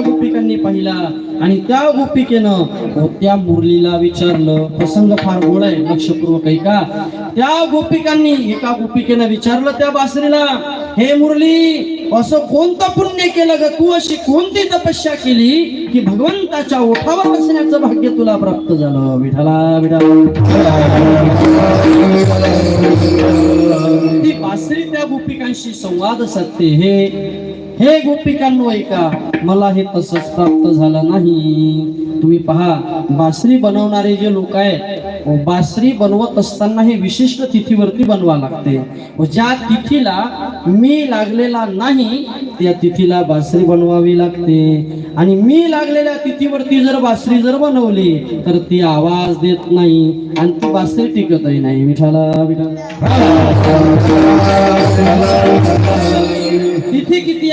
गोपिकांनी पाहिला. आणि त्या गोपिकेनं त्या मुरलीला विचारलं प्रसंग फार गोड आहे लक्षपूर्वक ऐका. त्या गोपिकांनी एका गोपिकेनं विचारलं त्या बासरीला हे मुरली असं कोणतं पुण्य केलं ग? तू अशी कोणती तपस्या केली की भगवंताच्या ओठावर बसण्याचं भाग्य तुला प्राप्त झालं? विठाला विठाला ती बासरी त्या गोपिकांशी संवाद साधते. हे हे गोपिकांनो ऐका मला हे तसंच प्राप्त झालं नाही. तुम्ही पहा बासरी बनवणारे जे लोक आहेत बासरी बनवत असताना हे विशिष्ट तिथीवरती बनवा लागते. व ज्या तिथीला मी लागलेला नाही त्या तिथीला बासरी बनवावी लागते. आणि मी लागलेल्या तिथीवरती जर बासरी जर बनवली तर ती आवाज देत नाही आणि ती बासरी टिकतही नाही. विठाला तिथी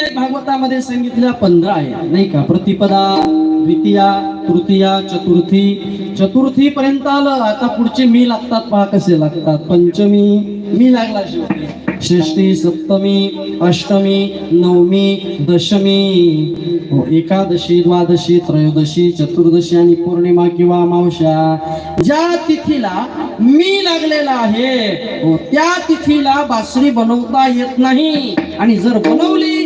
किती भागवतामध्ये सांगितल्या पंधरा आहे नाही का? प्रतिपदा द्वितीया तृतीया चतुर्थी. चतुर्थी पर्यंत आलं आता पुढचे मी लागतात पहा कसे लागतात. पंचमी मी लागला शेवटी. षष्टी सप्तमी अष्टमी नवमी दशमी. हो, एकादशी द्वादशी त्रयोदशी चतुर्दशी आणि पौर्णिमा किंवा अमावश्या ज्या तिथीला मी लागलेला आहे हो, त्या तिथीला बासरी बनवता येत नाही. आणि जर बनवली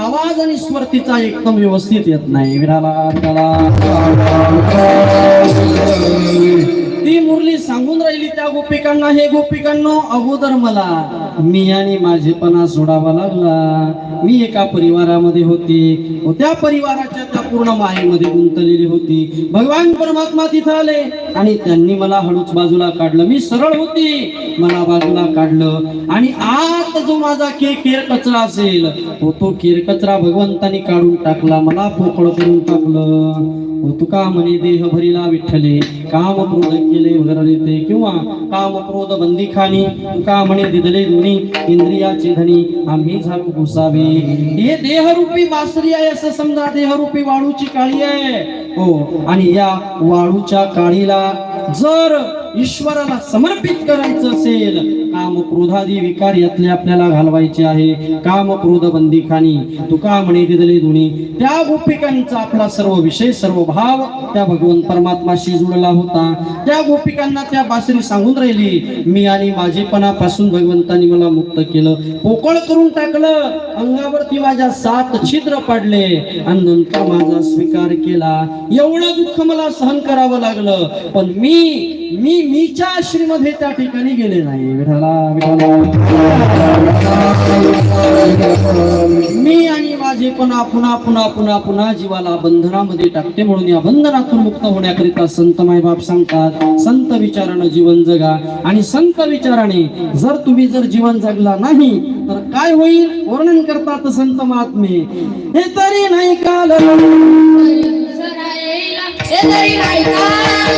आवाज आणि स्वर तिचा एकदम व्यवस्थित येत नाही. विराला ती मुरली सांगून राहिली त्या गोपिकांना हे गोपिकांनो अगोदर मला मी आणि माझेपणा सोडावा लागला. मी एका परिवारामध्ये होती. त्या परिवाराच्या त्या पूर्ण मायेमध्ये गुंतलेली होती. भगवान परमात्मा तिथं आले. आणि त्यांनी मला हळूच बाजूला काढलं. मी सरळ होती मला बाजूला काढलं. आणि आत जो माझा के केर कचरा असेल तो तो केर कचरा भगवंतानी काढून टाकला. मला पोकळ करून टाकलं. तुका म्हणे देह भरिला विठ्ठले? काम क्रोध केले उदरते किंवा काम क्रोध बंदी खाणी तुका म्हणे दिदले दोन्ही इंद्रियाचे धनी? आम्ही झाडू घुसावे. हे देहरूपी बासरी आहे असं समजा. देहरूपी वाळूची काळी आहे. हो. आणि या वाळूच्या काळीला जर ईश्वराला समर्पित करायचं असेल काम क्रोधादी विकार यातले आपल्याला घालवायचे आहे. काम क्रोध बंदी खाणी तुका म्हणे दिदले धुनी त्या गोपिकांचा आपला सर्व विषय सर्व भाव त्या भगवंत परमात्माशी जुळला होता. त्या गोपिकांना त्या बासरी सांगून राहिली मी आणि माझेपणापासून भगवंतानी मला मुक्त केलं. पोकळ करून टाकलं. अंगावरती माझ्या सात छिद्र पडले. आणि नंतर माझा स्वीकार केला. एवढं दुःख मला सहन करावं लागलं. पण मी मी मीच्या आश्रीमध्ये त्या ठिकाणी गेले नाही मी आणि माझे पुन्हा पुन्हा पुन्हा पुन्हा पुन्हा जीवाला बंधनामध्ये टाकते म्हणून या बंधनातून मुक्त होण्याकरिता संत मायबाप सांगतात संत विचारानं जीवन जगा आणि संत विचाराने जर तुम्ही जर जीवन जगला नाही तर काय होईल? वर्णन करतात संत महात्मे. हे तरी नाही काल. तरी नाही काल.